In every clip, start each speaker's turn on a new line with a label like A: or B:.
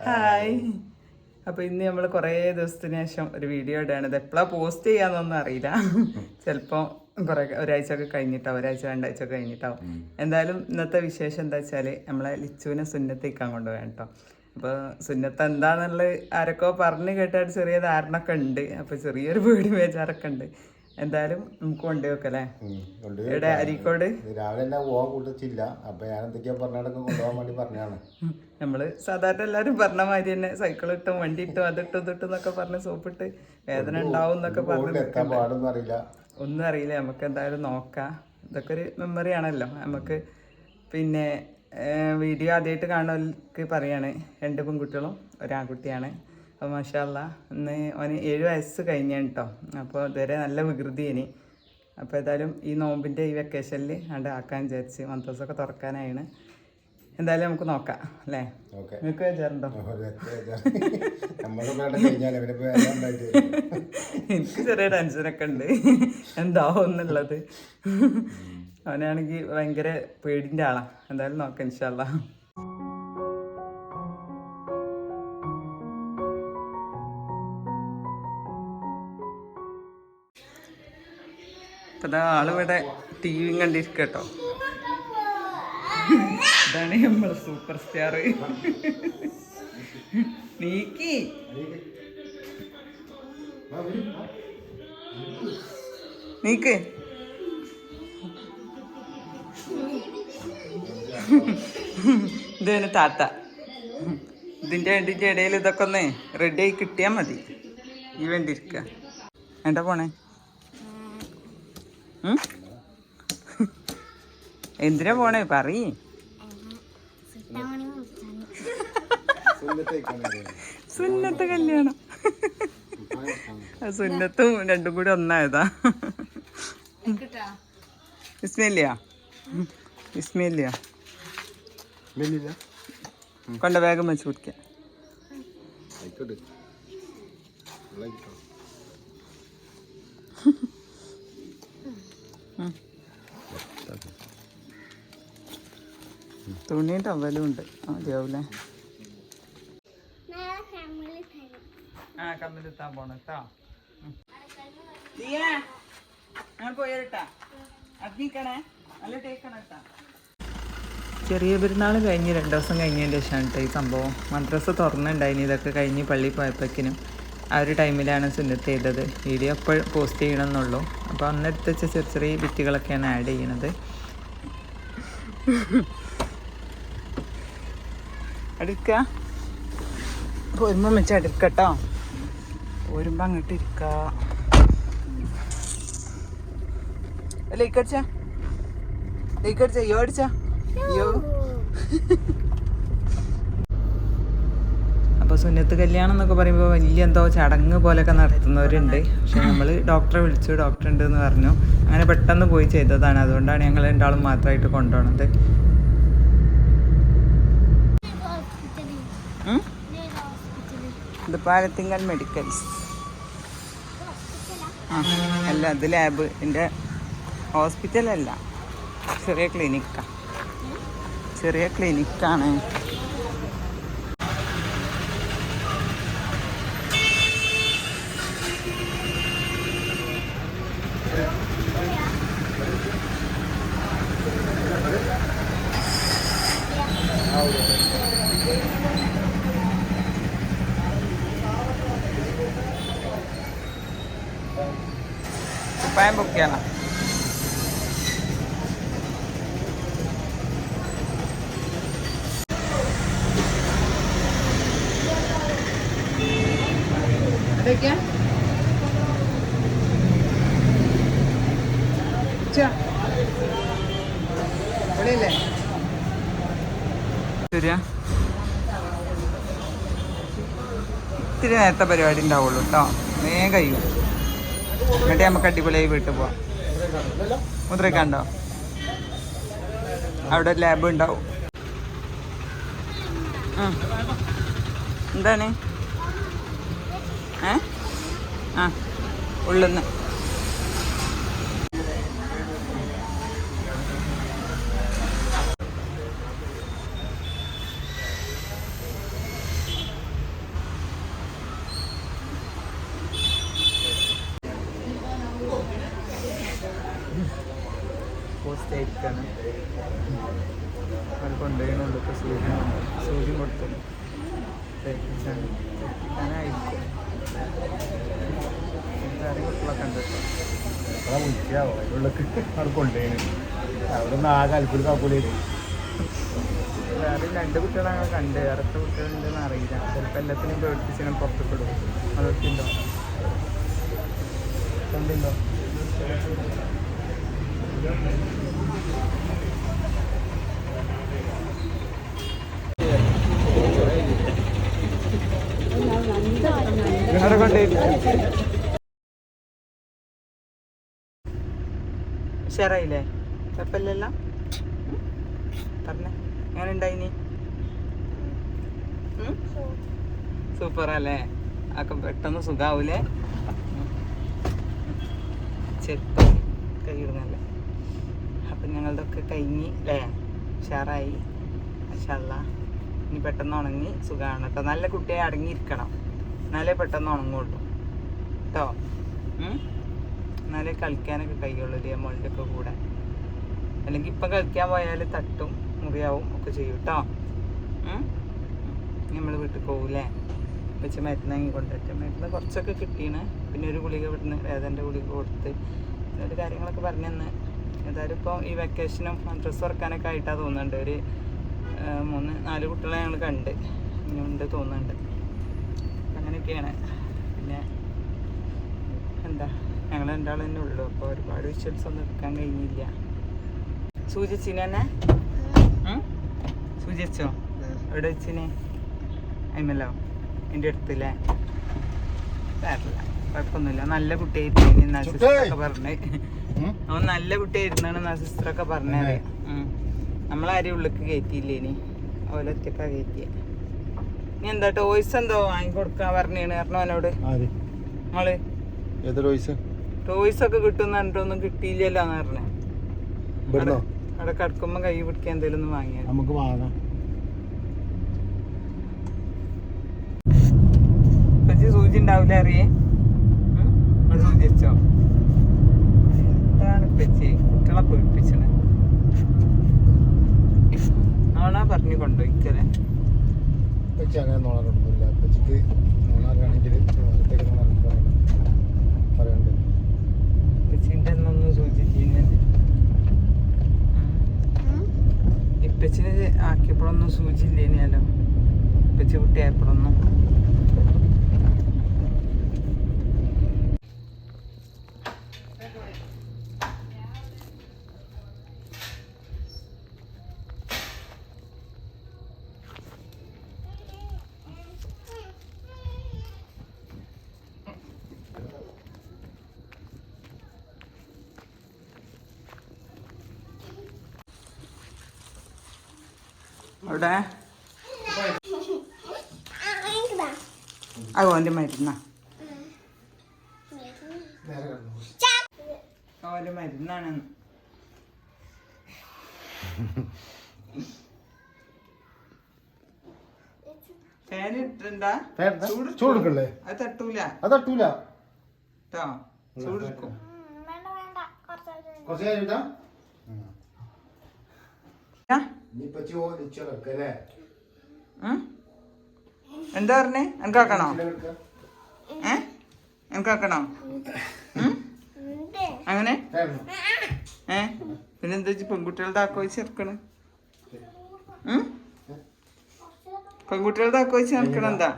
A: Hi അപ്പൊ ഇന്ന് നമ്മൾ കുറേ ദിവസത്തിന് ശേഷം ഒരു വീഡിയോ ഇടുകയാണ്. ഇത് എപ്പോഴാ പോസ്റ്റ് ചെയ്യാന്നൊന്നും അറിയില്ല. ചിലപ്പോൾ കുറെ ഒരാഴ്ച ഒക്കെ കഴിഞ്ഞിട്ടാവും ഒരാഴ്ച രണ്ടാഴ്ച ഒക്കെ കഴിഞ്ഞിട്ടാവും എന്തായാലും ഇന്നത്തെ വിശേഷം എന്താ വെച്ചാൽ നമ്മളെ ലിച്ചുവിനെ സുന്നത്തേക്കാൻ കൊണ്ടുപോകാൻ കേട്ടോ അപ്പോൾ സുന്നത്ത് എന്താന്നുള്ളത് ആരൊക്കെ പറഞ്ഞു കേട്ടാൽ ചെറിയ ധാരണ ഒക്കെ ഉണ്ട്. അപ്പോൾ ചെറിയൊരു പേടി ബേജാറൊക്കെ ഉണ്ട്. എന്തായാലും നമുക്ക് വണ്ടി വെക്കല്ലേ?
B: അരിക്കോട് കൊണ്ട്
A: ഇവിടെ അരീക്കോട്?
B: ഇത് രാവിലെ എന്നെ പോകാൻ കൂട്ടിച്ചില്ല അപ്പൊ ഞാൻ എന്തൊക്കെയാ പറഞ്ഞാലും കൊണ്ടുപോകാൻ വേണ്ടി പറഞ്ഞാണ്
A: നമ്മൾ സാധാരണ എല്ലാരും പറഞ്ഞ മാതിരി തന്നെ സൈക്കിൾ ഇട്ടും വണ്ടി ഇട്ടും അതിട്ടും ഇതിട്ടും എന്നൊക്കെ പറഞ്ഞ് സോപ്പിട്ട് വേദന ഉണ്ടാവും എന്നൊക്കെ പറഞ്ഞു
B: അറിയില്ല.
A: ഒന്നും അറിയില്ല. നമുക്ക് എന്തായാലും നോക്കാം. ഇതൊക്കെ ഒരു മെമ്മറി ആണല്ലോ. നമുക്ക് പിന്നെ വീഡിയോ ആദ്യമായിട്ട് കാണുന്നവർക്ക് പറയാണ്. രണ്ട് പെൺകുട്ടികളും ഒരാൺകുട്ടിയാണ്. അപ്പോൾ മഷാല്ല ഇന്ന് അവന് ഏഴ് വയസ്സ് കഴിഞ്ഞ കേട്ടോ അപ്പോൾ ഇതുവരെ നല്ല വികൃതി ഇനി അപ്പോൾ ഏതായാലും ഈ നോമ്പിന്റെ ഈ വെക്കേഷനിൽ അവിടെ ആക്കാൻ വിചാരിച്ച് മന്ത്രസൊക്കെ തുറക്കാനായാണ്. എന്തായാലും നമുക്ക് നോക്കാം അല്ലേ? നിങ്ങൾക്ക് വിചാറുണ്ടോ എനിക്ക് ചെറിയ ടെൻഷനൊക്കെ ഉണ്ട്. എന്താവും എന്നുള്ളത്. അവനാണെങ്കിൽ ഭയങ്കര പേടിന്റെ ആളാണ് എന്തായാലും നോക്കാം ഇൻഷാല്ല ദാ ആളിവിടെ ടി വിയും കണ്ടിരിക്കട്ടോ ഇതാണ് നമ്മൾ സൂപ്പർ സ്റ്റാർ നീക്കി. നീക്ക്. ഇതാണ് താത്ത. ഇതിന്റെ വേണ്ടിന്റെ ഇടയിൽ ഇതൊക്കെ ഒന്ന് റെഡി ആയി കിട്ടിയാ മതി. ഈ വേണ്ടിയിരിക്കുക എന്താ പോണേ? എന്തിനാ പോണേ? പറയ്. സുന്നത്ത് കല്യാണം. സുന്നത്തും രണ്ടും കൂടി ഒന്നായതാ. വിസ്മയില്ലയാ
B: മില്ലില്ല
A: കൊണ്ട വേഗം വെച്ച് കുടിക്കാം. തുണിയും ടവലും ഉണ്ട്. മതിയാവൂലേ ആ കമ്മിലെത്താൻ പോയേട്ടാ അഗ്നിക്കണേ നല്ല ചെറിയ പെരുന്നാൾ കഴിഞ്ഞ് രണ്ട് ദിവസം കഴിഞ്ഞതിന്റെ ശേഷമാണ് കേട്ടോ ഈ സംഭവം. മദ്രസ തുറന്നുണ്ടായിന് ഇതൊക്കെ കഴിഞ്ഞ് പള്ളി പോയപ്പോഴേക്കിനും ആ ഒരു ടൈമിലാണ് സുന്നത്ത് ചെയ്തത്. വീഡിയോ അപ്പോൾ പോസ്റ്റ് ചെയ്യണമെന്നുള്ളൂ. അപ്പോൾ അന്നെടുത്ത് വെച്ച ചെറിയ ചെറിയ ബിറ്റുകളൊക്കെയാണ് ആഡ് ചെയ്യണത്. അടുക്ക. ഒരുമ്പം വെച്ച് അടുക്കട്ടോ. ഒരുമ്പം അങ്ങോട്ട് ഇരിക്ക. ലൈക്കടിച്ച ലൈക്കടിച്ച അയ്യോ അടിച്ചാ. അയ്യോ. സുന്നത്ത് കല്യാണം എന്നൊക്കെ പറയുമ്പോൾ വലിയ എന്തോ ചടങ്ങ് പോലെയൊക്കെ നടത്തുന്നവരുണ്ട്. പക്ഷെ നമ്മൾ ഡോക്ടറെ വിളിച്ചു ഡോക്ടർ ഉണ്ട് എന്ന് പറഞ്ഞു. അങ്ങനെ പെട്ടെന്ന് പോയി ചെയ്തതാണ്. അതുകൊണ്ടാണ് ഞങ്ങൾ രണ്ടാളും മാത്രമായിട്ട് കൊണ്ടുപോണത്? ഇത് പാലത്തിങ്കൽ മെഡിക്കൽസ്. ആ അല്ല അത് ലാബ്. എന്റെ ഹോസ്പിറ്റലല്ല. ചെറിയ ക്ലിനിക്കാണ് ചെറിയ ക്ലിനിക്കാണ്. കുപ്പായം अच्छा बड़े ഇവിടെയല്ലേ ശരിയാ ഇത്തിരി നേരത്തെ പരിപാടി ഉണ്ടാവുള്ളൂ കേട്ടോ വേഗം കഴിയും. എന്നിട്ട് നമുക്ക് അടിപൊളിയായി വീട്ടിൽ പോവാം. മുദ്രക്കാണ്ടോ അവിടെ ലാബ് ഉണ്ടാവും. എന്താണ്? ഏ? ആ. ഉള്ളിന്ന് നിൽക്കുകയാണ് അവർ കൊണ്ടുപോയിട്ടുണ്ട് ഇപ്പോൾ സൂചി സൂചി കൊടുത്തു വേറെ കുട്ടികളൊക്കെ ഉണ്ട് കേട്ടോ
B: അതാ വിളിക്കാവോ അതിനുള്ളക്ക് അവിടെ കൊണ്ടുപോയി അവിടെ നിന്ന് ആകെ അൽപ്പുൽ കാപ്പൂലേത്
A: വേറെ രണ്ട് കുട്ടികളെ ഞങ്ങൾ കണ്ട് വേറെത്ര കുട്ടികളുണ്ടെന്ന് അറിയില്ല ചിലപ്പോൾ എല്ലാത്തിനും പ്രവർത്തിച്ചാൽ പുറത്തുപ്പെടും അതൊക്കെ ഉണ്ടോ കണ്ടുണ്ടോ അവിടെ കൊണ്ടുപോയി ഉഷാറായില്ലേ? കുഴപ്പമില്ലല്ലോ? പറഞ്ഞേ. എങ്ങനെ ഉണ്ടായിനി സൂപ്പർ അല്ലേ ഒക്കെ പെട്ടെന്ന് സുഖാവൂലേ? ചെറുപ്പം കഴിയുന്നല്ലേ അപ്പം ഞങ്ങളതൊക്കെ കഴിഞ്ഞ് അല്ലേ ഉഷാറായി. മഷാല്ല ഇനി പെട്ടെന്ന് ഉണങ്ങി സുഖമാണ് കേട്ടോ നല്ല കുട്ടിയെ അടങ്ങിയിരിക്കണം. എന്നാലേ പെട്ടെന്ന് ഉണങ്ങുള്ളൂ കേട്ടോ. എന്നാലേ കളിക്കാനൊക്കെ കഴിയുള്ളൂ മോളുടെ ഒക്കെ കൂടെ. അല്ലെങ്കിൽ ഇപ്പം കളിക്കാൻ പോയാൽ തട്ടും മുറിയാവും ഒക്കെ ചെയ്യും കേട്ടോ നമ്മൾ വീട്ടിൽ പോകൂലേ വെച്ച് മരുന്ന് വാങ്ങി കൊണ്ടുവരട്ടെ. മരുന്ന് കുറച്ചൊക്കെ കിട്ടിയാണ് പിന്നെ ഒരു ഗുളിക ഇവിടുന്ന് വേദന്റെ ഗുളിക കൊടുത്ത്. എന്നിട്ട് കാര്യങ്ങളൊക്കെ പറഞ്ഞു തന്ന്. ഏതായാലും ഇപ്പോൾ ഈ വെക്കേഷനും ഡ്രസ്സ് തുറക്കാനൊക്കെ ആയിട്ടാണ് തോന്നുന്നുണ്ട്. ഒരു മൂന്ന് നാല് കുട്ടികളെ ഞങ്ങൾ കണ്ട്. ഇനിയുണ്ട് തോന്നുന്നുണ്ട്. അങ്ങനെയൊക്കെയാണ്. പിന്നെ എന്താ ഞങ്ങൾ രണ്ടാൾ തന്നെ ഉള്ളൂ. അപ്പോൾ ഒരുപാട് വിഷ്വൽസ് ഒന്നും എടുക്കാൻ കഴിഞ്ഞില്ല. സൂചിച്ചിനെ തന്നെ? സൂചിച്ചോ എവിടെ വെച്ചിനെ അയിമല്ലോ എന്റെ അടുത്തില്ലേ? സാറില്ല കുഴപ്പമൊന്നുമില്ല. നല്ല കുട്ടിയായിരുന്നു സിസ്റ്ററൊക്കെ പറഞ്ഞ്. അവൻ നല്ല കുട്ടിയായിരുന്നാണ് സിസ്റ്ററൊക്കെ പറഞ്ഞത്. നമ്മളാരും ഉള്ളിക്ക് കയറ്റിയില്ലേ ഇനി ഓലൊറ്റക്കാ കയറ്റിയ. നീ എന്താ ടോയ്സ് എന്തോ വാങ്ങിക്കൊടുക്കാൻ പറഞ്ഞാണ് നമ്മൾ
B: ഏത് റോയ്സ്
A: ടോയ്സ് ഒക്കെ കിട്ടും പറഞ്ഞിട്ടൊന്നും കിട്ടിയില്ലല്ലോ എന്ന് പറഞ്ഞേ. അവിടെ കടക്കുമ്പോ കൈ പിടിക്കാൻ എന്തേലും ഒന്ന് വാങ്ങിയ
B: നമുക്ക് വാങ്ങാം.
A: സൂചി ഉണ്ടാവില്ല അറിയേ? സൂചി വെച്ചോ. എന്താണ് ഇപ്പച്ചി? കുട്ടികളെ പൊഴിപ്പിച്ചണേ ആണാ പറഞ്ഞു കൊണ്ടുപോയിക്കല്ലേ
B: ഉപ്പച്ചി അങ്ങനെ നോളാറുണ്ടല്ല അപ്പച്ചിക്ക് നോണറിയാണെങ്കിൽ വാർത്തയ്ക്ക് നോളാറുണ്ട് പറയണം പറയണ്ട്?
A: ഇപ്പച്ചിന്റെ ഒന്നും സൂചി ചെയ്യുന്നുണ്ട് ഇപ്പച്ചിനെ ആക്കിയപ്പോഴൊന്നും സൂചി ഇല്ലേനിയല്ലോ ഇപ്പച്ചി കുട്ടിയായപ്പോഴൊന്നും. അവിടെ? അത് ഓന്റെ മരുന്ന. ഓന്റെ മരുന്നാണെന്ന് ഫാൻ ഇട്ടിട്ടുണ്ടാ ചൂട്
B: ചൂടുക്കല്ലേ
A: അത് തട്ടൂല.
B: അത് തട്ടൂല.
A: കേട്ടോ ചൂടെടുക്കും
B: കുറച്ച് കഴിഞ്ഞിട്ടാ? ഇനിയിപ്പച്ചി ഓടിച്ചു
A: എന്താ പറഞ്ഞേ? എനിക്കാക്കണോ ഏ? എനിക്കാക്കണോ? അങ്ങനെ? ഏ? പിന്നെന്താ വെച്ച് പെൺകുട്ടികളുടെ ആക്കോ ഉം? പെൺകുട്ടികളുടെ ആക്കോ വെച്ച് ഇറക്കണം എന്താ?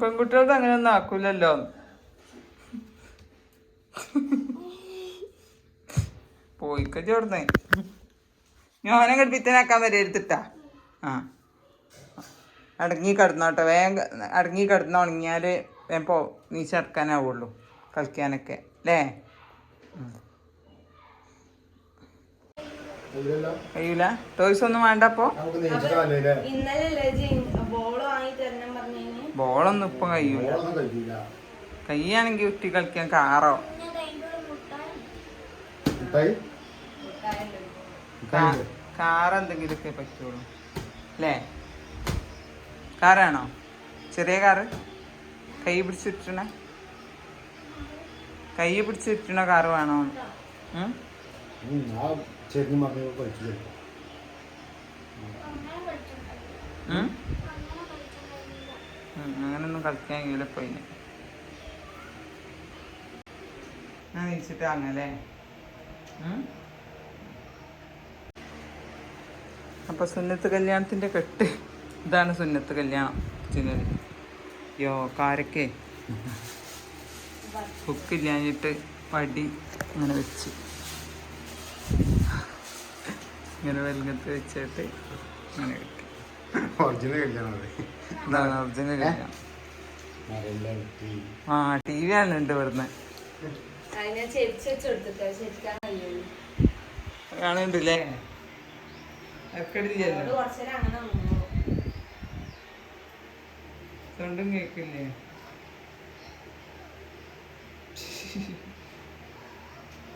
A: പെൺകുട്ടികളുടെ അങ്ങനെ ഒന്നും ആക്കൂലല്ലോ. പോയിക്ക ചോർന്ന്. ഞാനെ കടുപ്പിത്തനാക്കാൻ വരരുത്തിട്ടാ ആ. അടങ്ങി കിടന്നോട്ടെ വേഗം അടങ്ങി കിടന്ന് ഉണങ്ങിയാൽ വേഗം പോ. നീ ചേർക്കാനാവുള്ളൂ കളിക്കാനൊക്കെ. അല്ലേ കഴിയൂല. ടോയ്സ് ഒന്നും വേണ്ട അപ്പോ? ബോളൊന്നും ഇപ്പൊ കഴിയൂല. കയ്യാണെങ്കിൽ കുട്ടി കളിക്കാൻ കാറോ? കാ- കാർ എന്തെങ്കിലുമൊക്കെ പറ്റുള്ളൂ. അല്ലേ കാറാണോ? ചെറിയ കാറ്? കൈ പിടിച്ചിട്ടണ കൈ പിടിച്ച് ഇട്ടണ കാറ് വേണോ? അങ്ങനൊന്നും കളിക്കാൻ കഴിയില്ല ഇപ്പൊ ഞാൻ വിളിച്ചിട്ട് അങ്ങനെ അപ്പൊ സുന്നത്ത് കല്യാണത്തിന്റെ കെട്ട്. ഇതാണ് സുന്നത്ത് കല്യാണം ചെയ്യുന്നത്. യോ കാരക്കേ. ഹുക്കില്ലാഞ്ഞിട്ട് വടി ഇങ്ങനെ വെച്ച്. ഇങ്ങനെ വെൽങ്ങത്ത് വെച്ചിട്ട് ഇങ്ങനെ കിട്ടി.
B: ഒറിജിനൽ കല്യാണം
A: ഇതാണ് ഒറിജിനൽ കല്യാണം. ആ ടി വി ആണുണ്ട് ഇവിടുന്ന് കാണുന്നുണ്ടല്ലേ?
C: നിന്നു
A: തൊണ്ടും കേക്കില്ലേ?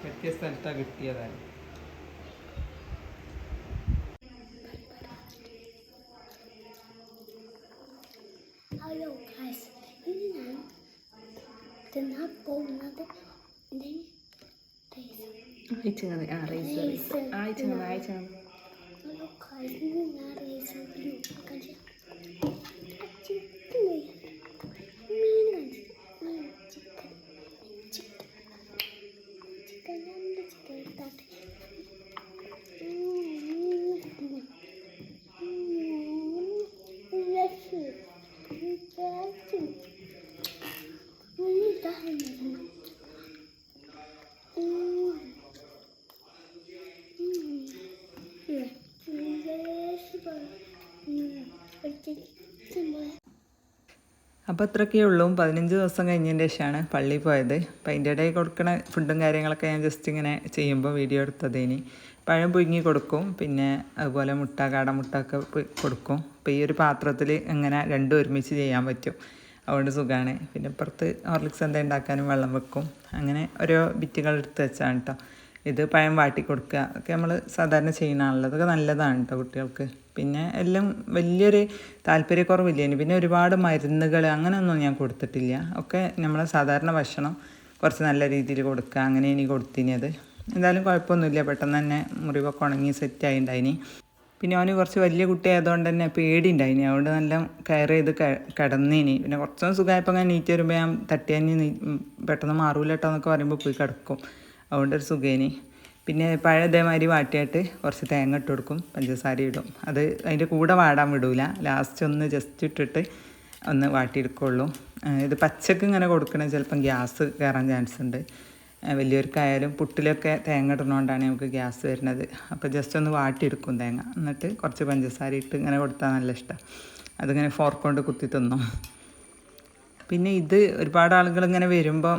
A: പറ്റിയ സ്ഥലത്താ കിട്ടിയതാണ്.
D: ഹലോ ഗൈസ് ഇന്ന് ഞാൻ തിന്നാൻ പോകുന്നത് എന്താണ്? Raisin. ആ ഞാൻ റൈസ് കാണിച്ചു ചിക്കൻ
A: അപ്പോൾ അത്രയൊക്കെ ഉള്ളൂ. പതിനഞ്ച് ദിവസം കഴിഞ്ഞതിന്റെ ശേഷമാണ് പള്ളിയിൽ പോയത്. അപ്പം അതിന്റെ ഇടയിൽ കൊടുക്കുന്ന ഫുഡും കാര്യങ്ങളൊക്കെ ഞാൻ ജസ്റ്റ് ഇങ്ങനെ ചെയ്യുമ്പോൾ വീഡിയോ എടുത്തതേനി പഴം പുഴുങ്ങി കൊടുക്കും. പിന്നെ അതുപോലെ മുട്ട കാടമുട്ട ഒക്കെ കൊടുക്കും. അപ്പോൾ ഈ ഒരു പാത്രത്തിൽ ഇങ്ങനെ രണ്ടും ഒരുമിച്ച് ചെയ്യാൻ പറ്റും. അതുകൊണ്ട് സുഖമാണ് പിന്നെ പുറത്ത് ഹോർലിക്സ് എന്താ ഉണ്ടാക്കാനും വെള്ളം വെക്കും. അങ്ങനെ ഓരോ ബിറ്റുകൾ എടുത്ത് വെച്ചാണ് കേട്ടോ ഇത് പഴം വാട്ടി കൊടുക്കുക. ഒക്കെ നമ്മൾ സാധാരണ ചെയ്യുന്നതാണല്ലോ അതൊക്കെ നല്ലതാണ് കേട്ടോ കുട്ടികൾക്ക്. പിന്നെ എല്ലാം വലിയൊരു താല്പര്യക്കുറവില്ല? ഇനി പിന്നെ ഒരുപാട് മരുന്നുകൾ അങ്ങനെയൊന്നും ഞാൻ കൊടുത്തിട്ടില്ല. ഒക്കെ നമ്മളെ സാധാരണ ഭക്ഷണം കുറച്ച് നല്ല രീതിയിൽ കൊടുക്കുക. അങ്ങനെ ഇനി കൊടുത്തിനത് എന്തായാലും കുഴപ്പമൊന്നുമില്ല. പെട്ടെന്ന് തന്നെ മുറിവൊക്കെ ഉണങ്ങി സെറ്റായി ഉണ്ടായിനി പിന്നെ അവന് കുറച്ച് വലിയ കുട്ടി ആയതുകൊണ്ട് തന്നെ പേടി ഉണ്ടായിനി അതുകൊണ്ട് നല്ല കെയർ ചെയ്ത് കിടന്നീനി. പിന്നെ കുറച്ചും സുഖമായപ്പോൾ ഞാൻ നീറ്റ് വരുമ്പോൾ ഞാൻ തട്ടിയഞ്ഞ് പെട്ടെന്ന് മാറൂല കേട്ടോ എന്നൊക്കെ പറയുമ്പോൾ പോയി കിടക്കും. അതുകൊണ്ടൊരു സുഖേനി. പിന്നെ പഴയതേമാതിരി വാട്ടിയായിട്ട് കുറച്ച് തേങ്ങ ഇട്ട് കൊടുക്കും പഞ്ചസാര ഇടും. അത് അതിന്റെ കൂടെ വാടാൻ വിടൂല. ലാസ്റ്റ് ഒന്ന് ജസ്റ്റ് ഇട്ടിട്ട് ഒന്ന് വാട്ടിയെടുക്കുള്ളൂ. ഇത് പച്ചക്ക് ഇങ്ങനെ കൊടുക്കണേ ചിലപ്പം ഗ്യാസ് കയറാൻ ചാൻസ് ഉണ്ട്. വലിയവർക്കായാലും പുട്ടിലൊക്കെ തേങ്ങ ഇടുന്നതുകൊണ്ടാണ് നമുക്ക് ഗ്യാസ് വരുന്നത്. അപ്പോൾ ജസ്റ്റ് ഒന്ന് വാട്ടിയെടുക്കും തേങ്ങ. എന്നിട്ട് കുറച്ച് പഞ്ചസാര ഇട്ട് ഇങ്ങനെ കൊടുത്താൽ നല്ല ഇഷ്ടമാണ് അതിങ്ങനെ ഫോർക്കൊണ്ട് കുത്തി തിന്നും. പിന്നെ ഇത് ഒരുപാട് ആളുകൾ ഇങ്ങനെ വരുമ്പം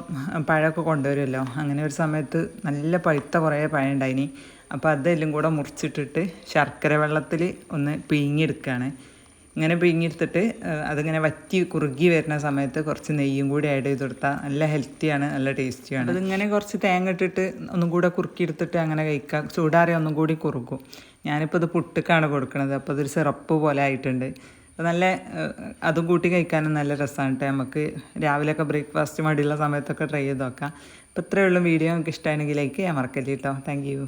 A: പഴമൊക്കെ കൊണ്ടുവരുമല്ലോ. അങ്ങനെ ഒരു സമയത്ത് നല്ല പഴുത്ത കുറേ പഴം ഉണ്ടായിനി. അപ്പോൾ അതെല്ലാം കൂടെ മുറിച്ചിട്ടിട്ട് ശർക്കര വെള്ളത്തിൽ ഒന്ന് പിഴിഞ്ഞെടുക്കുകയാണ്. ഇങ്ങനെ പിഴിഞ്ഞെടുത്തിട്ട് അതിങ്ങനെ വറ്റി കുറുകി വരുന്ന സമയത്ത് കുറച്ച് നെയ്യും കൂടി ആഡ് ചെയ്ത് കൊടുത്താൽ നല്ല ഹെൽത്തിയാണ് നല്ല ടേസ്റ്റിയാണ് അതിങ്ങനെ കുറച്ച് തേങ്ങ ഇട്ടിട്ട് ഒന്നും കൂടെ കുറുക്കി എടുത്തിട്ട് അങ്ങനെ കഴിക്കാം ചൂടാറിയ ഒന്നും കൂടി കുറുക്കും. ഞാനിപ്പോൾ ഇത് പുട്ടുക്കാണ് കൊടുക്കുന്നത് അപ്പോൾ അതൊരു സിറപ്പ് പോലെ ആയിട്ടുണ്ട്. നല്ല അതും കൂട്ടി കഴിക്കാനും നല്ല രസമാണ് കേട്ടോ നമുക്ക് രാവിലെയൊക്കെ ബ്രേക്ക്ഫാസ്റ്റ് മടിയുള്ള സമയത്തൊക്കെ ട്രൈ ചെയ്ത് നോക്കാം. അപ്പോൾ ഇത്രയേ ഉള്ളൂ വീഡിയോ. നമുക്ക് ഇഷ്ടമാണെങ്കിൽ ലൈക്ക് ചെയ്യാൻ മറക്കല്ലേ കേട്ടോ താങ്ക് യു